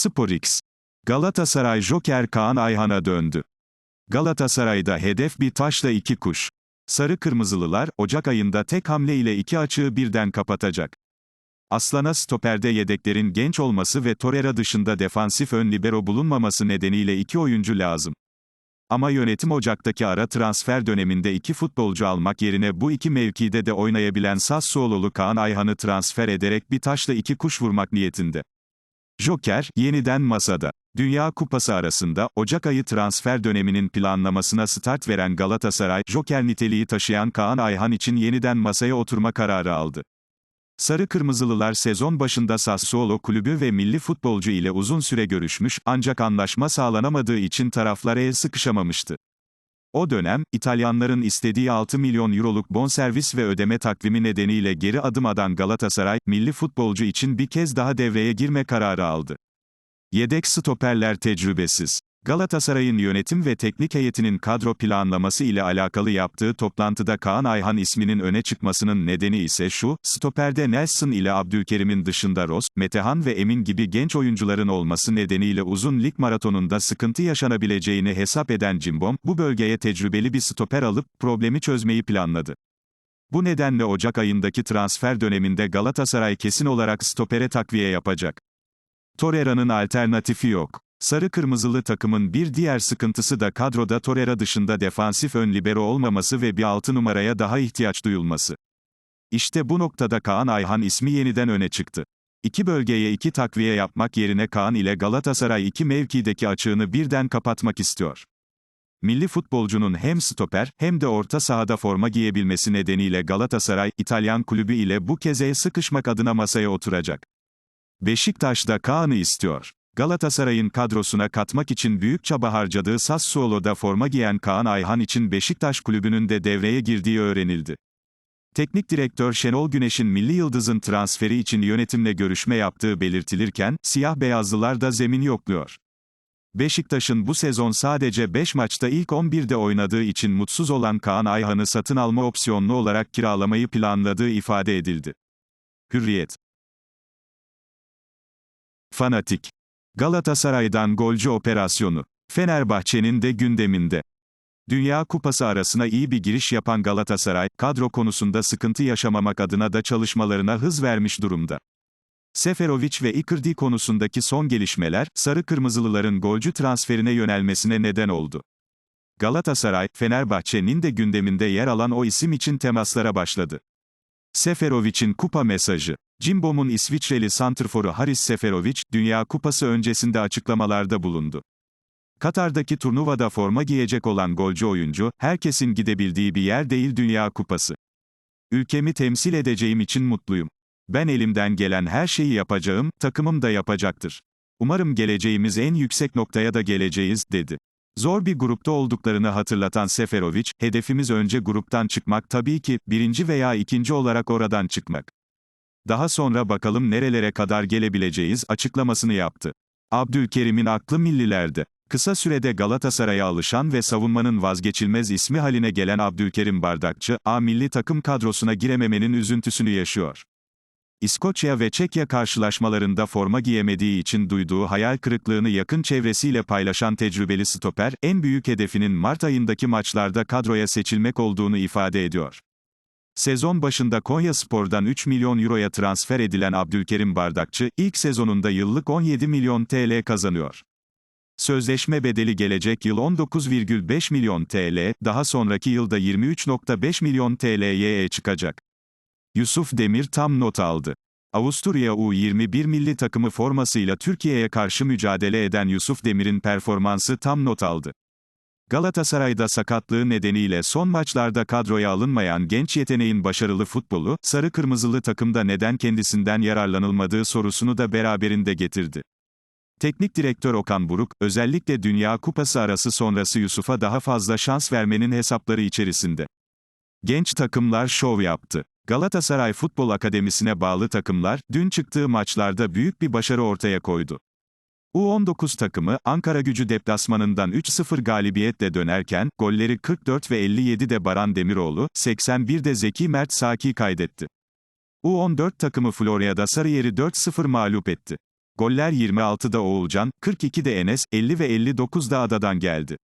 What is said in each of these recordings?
SporX. Galatasaray Joker Kaan Ayhan'a döndü. Galatasaray'da hedef bir taşla iki kuş. Sarı Kırmızılılar, Ocak ayında tek hamle ile iki açığı birden kapatacak. Aslan'a stoperde yedeklerin genç olması ve Torreira dışında defansif ön libero bulunmaması nedeniyle iki oyuncu lazım. Ama yönetim Ocak'taki ara transfer döneminde iki futbolcu almak yerine bu iki mevkide de oynayabilen Sassuololu Kaan Ayhan'ı transfer ederek bir taşla iki kuş vurmak niyetinde. Joker, yeniden masada. Dünya Kupası arasında, Ocak ayı transfer döneminin planlamasına start veren Galatasaray, Joker niteliği taşıyan Kaan Ayhan için yeniden masaya oturma kararı aldı. Sarı Kırmızılılar sezon başında Sassuolo kulübü ve milli futbolcu ile uzun süre görüşmüş, ancak anlaşma sağlanamadığı için taraflar el sıkışamamıştı. O dönem, İtalyanların istediği 6 milyon euroluk bonservis ve ödeme takvimi nedeniyle geri adım atan Galatasaray, milli futbolcu için bir kez daha devreye girme kararı aldı. Yedek stoperler tecrübesiz. Galatasaray'ın yönetim ve teknik heyetinin kadro planlaması ile alakalı yaptığı toplantıda Kaan Ayhan isminin öne çıkmasının nedeni ise şu, stoperde Nelson ile Abdülkerim'in dışında Ross, Metehan ve Emin gibi genç oyuncuların olması nedeniyle uzun lig maratonunda sıkıntı yaşanabileceğini hesap eden Cimbom, bu bölgeye tecrübeli bir stoper alıp, problemi çözmeyi planladı. Bu nedenle Ocak ayındaki transfer döneminde Galatasaray kesin olarak stopere takviye yapacak. Torreira'nın alternatifi yok. Sarı kırmızılı takımın bir diğer sıkıntısı da kadroda Torreira dışında defansif ön libero olmaması ve bir altı numaraya daha ihtiyaç duyulması. İşte bu noktada Kaan Ayhan ismi yeniden öne çıktı. İki bölgeye iki takviye yapmak yerine Kaan ile Galatasaray iki mevkideki açığını birden kapatmak istiyor. Milli futbolcunun hem stoper hem de orta sahada forma giyebilmesi nedeniyle Galatasaray, İtalyan kulübü ile bu kez sıkışmak adına masaya oturacak. Beşiktaş da Kaan'ı istiyor. Galatasaray'ın kadrosuna katmak için büyük çaba harcadığı Sassuolo'da forma giyen Kaan Ayhan için Beşiktaş kulübünün de devreye girdiği öğrenildi. Teknik direktör Şenol Güneş'in Milli Yıldız'ın transferi için yönetimle görüşme yaptığı belirtilirken, siyah beyazlılar da zemin yokluyor. Beşiktaş'ın bu sezon sadece 5 maçta ilk 11'de oynadığı için mutsuz olan Kaan Ayhan'ı satın alma opsiyonlu olarak kiralamayı planladığı ifade edildi. Hürriyet Fanatik Galatasaray'dan golcü operasyonu. Fenerbahçe'nin de gündeminde. Dünya Kupası arasına iyi bir giriş yapan Galatasaray, kadro konusunda sıkıntı yaşamamak adına da çalışmalarına hız vermiş durumda. Seferovic ve Icardi konusundaki son gelişmeler, Sarı Kırmızılıların golcü transferine yönelmesine neden oldu. Galatasaray, Fenerbahçe'nin de gündeminde yer alan o isim için temaslara başladı. Seferovic'in kupa mesajı. Cimbom'un İsviçreli santrforu Haris Seferovic, Dünya Kupası öncesinde açıklamalarda bulundu. Katar'daki turnuvada forma giyecek olan golcü oyuncu, herkesin gidebildiği bir yer değil Dünya Kupası. Ülkemi temsil edeceğim için mutluyum. Ben elimden gelen her şeyi yapacağım, takımım da yapacaktır. Umarım geleceğimiz en yüksek noktaya da geleceğiz, dedi. Zor bir grupta olduklarını hatırlatan Seferovic, hedefimiz önce gruptan çıkmak tabii ki, birinci veya ikinci olarak oradan çıkmak. Daha sonra bakalım nerelere kadar gelebileceğiz açıklamasını yaptı. Abdülkerim'in aklı millilerde. Kısa sürede Galatasaray'a alışan ve savunmanın vazgeçilmez ismi haline gelen Abdülkerim Bardakçı, A milli takım kadrosuna girememenin üzüntüsünü yaşıyor. İskoçya ve Çekya karşılaşmalarında forma giyemediği için duyduğu hayal kırıklığını yakın çevresiyle paylaşan tecrübeli stoper, en büyük hedefinin Mart ayındaki maçlarda kadroya seçilmek olduğunu ifade ediyor. Sezon başında Konya Spor'dan 3 milyon euroya transfer edilen Abdülkerim Bardakçı, ilk sezonunda yıllık 17 milyon TL kazanıyor. Sözleşme bedeli gelecek yıl 19,5 milyon TL, daha sonraki yılda 23,5 milyon TL'ye çıkacak. Yusuf Demir tam not aldı. Avusturya U21 milli takımı formasıyla Türkiye'ye karşı mücadele eden Yusuf Demir'in performansı tam not aldı. Galatasaray'da sakatlığı nedeniyle son maçlarda kadroya alınmayan genç yeteneğin başarılı futbolu, sarı kırmızılı takımda neden kendisinden yararlanılmadığı sorusunu da beraberinde getirdi. Teknik direktör Okan Buruk, özellikle Dünya Kupası arası sonrası Yusuf'a daha fazla şans vermenin hesapları içerisinde. Genç takımlar şov yaptı. Galatasaray Futbol Akademisi'ne bağlı takımlar, dün çıktığı maçlarda büyük bir başarı ortaya koydu. U19 takımı, Ankara gücü deplasmanından 3-0 galibiyetle dönerken, golleri 44 ve 57'de Baran Demiroğlu, 81'de Zeki Mert Saki kaydetti. U14 takımı Florya'da Sarıyer'i 4-0 mağlup etti. Goller 26'da Oğulcan, 42'de Enes, 50 ve 59'da Ada'dan geldi.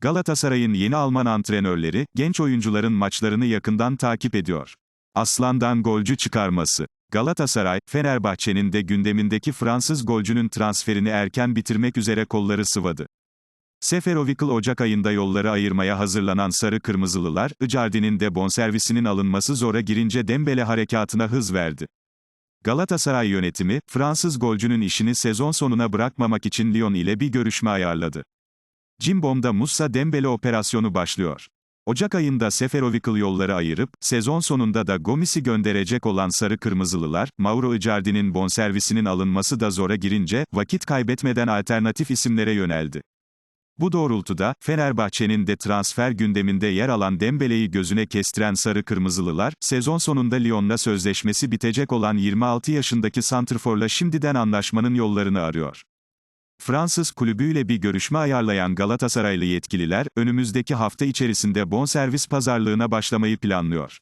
Galatasaray'ın yeni Alman antrenörleri, genç oyuncuların maçlarını yakından takip ediyor. Aslan'dan golcü çıkarması. Galatasaray, Fenerbahçe'nin de gündemindeki Fransız golcünün transferini erken bitirmek üzere kolları sıvadı. Seferovic Ocak ayında yolları ayırmaya hazırlanan Sarı Kırmızılılar, Icardi'nin de bonservisinin alınması zora girince Dembele harekatına hız verdi. Galatasaray yönetimi, Fransız golcünün işini sezon sonuna bırakmamak için Lyon ile bir görüşme ayarladı. Cimbom'da Musa Dembele operasyonu başlıyor. Ocak ayında Seferovic yolları ayırıp, sezon sonunda da Gomis'i gönderecek olan Sarı Kırmızılılar, Mauro Icardi'nin bonservisinin alınması da zora girince, vakit kaybetmeden alternatif isimlere yöneldi. Bu doğrultuda, Fenerbahçe'nin de transfer gündeminde yer alan Dembele'yi gözüne kestiren Sarı Kırmızılılar, sezon sonunda Lyon'la sözleşmesi bitecek olan 26 yaşındaki Santrfor'la şimdiden anlaşmanın yollarını arıyor. Fransız kulübüyle bir görüşme ayarlayan Galatasaraylı yetkililer, önümüzdeki hafta içerisinde bonservis pazarlığına başlamayı planlıyor.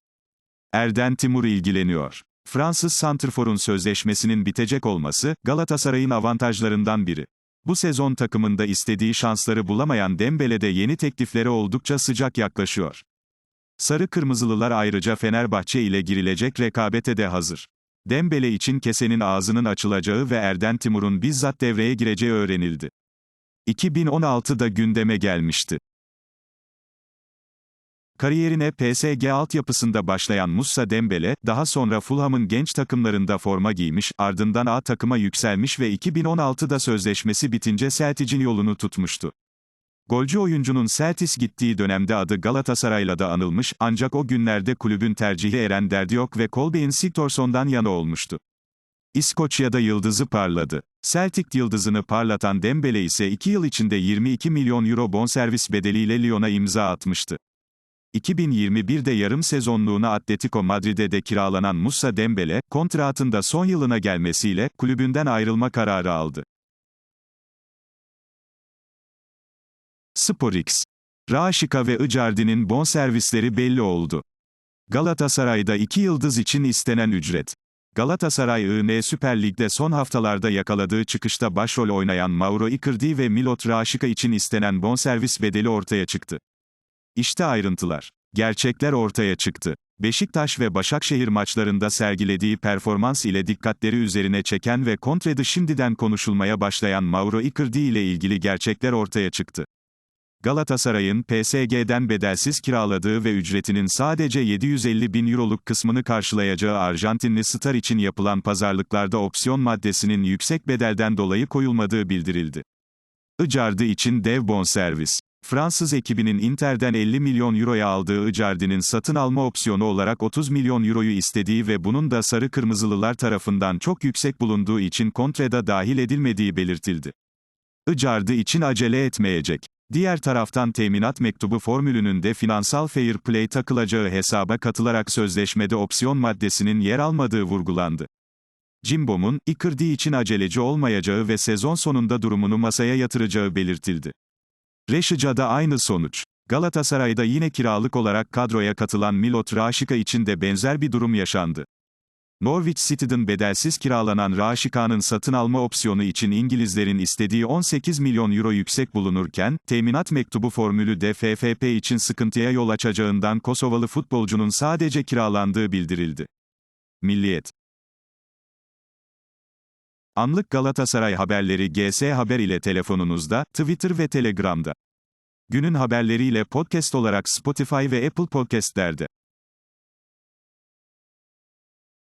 Erden Timur ilgileniyor. Fransız Santrfor'un sözleşmesinin bitecek olması, Galatasaray'ın avantajlarından biri. Bu sezon takımında istediği şansları bulamayan Dembele de yeni tekliflere oldukça sıcak yaklaşıyor. Sarı Kırmızılılar ayrıca Fenerbahçe ile girilecek rekabete de hazır. Dembele için kesenin ağzının açılacağı ve Erden Timur'un bizzat devreye gireceği öğrenildi. 2016'da gündeme gelmişti. Kariyerine PSG altyapısında başlayan Musa Dembele, daha sonra Fulham'ın genç takımlarında forma giymiş, ardından A takıma yükselmiş ve 2016'da sözleşmesi bitince Celtic'in yolunu tutmuştu. Golcü oyuncunun Celtic gittiği dönemde adı Galatasaray'la da anılmış, ancak o günlerde kulübün tercihi Eren Derdiok ve Colbein Sigthorsson'dan yana olmuştu. İskoçya'da yıldızı parladı. Celtic yıldızını parlatan Dembele ise 2 yıl içinde 22 milyon euro bonservis bedeliyle Lyon'a imza atmıştı. 2021'de yarım sezonluğuna Atletico Madrid'e de kiralanan Musa Dembele, kontratında son yılına gelmesiyle, kulübünden ayrılma kararı aldı. SporX. Raşika ve Icardi'nin bonservisleri belli oldu. Galatasaray'da iki yıldız için istenen ücret. Galatasaray IN Süper Lig'de son haftalarda yakaladığı çıkışta başrol oynayan Mauro Icardi ve Milot Raşika için istenen bonservis bedeli ortaya çıktı. İşte ayrıntılar. Gerçekler ortaya çıktı. Beşiktaş ve Başakşehir maçlarında sergilediği performans ile dikkatleri üzerine çeken ve kontrede şimdiden konuşulmaya başlayan Mauro Icardi ile ilgili gerçekler ortaya çıktı. Galatasaray'ın PSG'den bedelsiz kiraladığı ve ücretinin sadece 750 bin euroluk kısmını karşılayacağı Arjantinli star için yapılan pazarlıklarda opsiyon maddesinin yüksek bedelden dolayı koyulmadığı bildirildi. Icardi için dev bonservis. Fransız ekibinin Inter'den 50 milyon euroya aldığı Icardi'nin satın alma opsiyonu olarak 30 milyon euroyu istediği ve bunun da sarı kırmızılılar tarafından çok yüksek bulunduğu için kontreda dahil edilmediği belirtildi. Icardi için acele etmeyecek. Diğer taraftan teminat mektubu formülünün de finansal fair play takılacağı hesaba katılarak sözleşmede opsiyon maddesinin yer almadığı vurgulandı. Cimbom'un, Icardi için aceleci olmayacağı ve sezon sonunda durumunu masaya yatıracağı belirtildi. Reşica'da aynı sonuç. Galatasaray'da yine kiralık olarak kadroya katılan Milot Raşika için de benzer bir durum yaşandı. Norwich City'den bedelsiz kiralanan Raşika'nın satın alma opsiyonu için İngilizlerin istediği 18 milyon euro yüksek bulunurken, teminat mektubu formülü de FFP için sıkıntıya yol açacağından Kosovalı futbolcunun sadece kiralandığı bildirildi. Milliyet Anlık Galatasaray haberleri GS Haber ile telefonunuzda, Twitter ve Telegram'da. Günün haberleriyle podcast olarak Spotify ve Apple Podcast'lerde.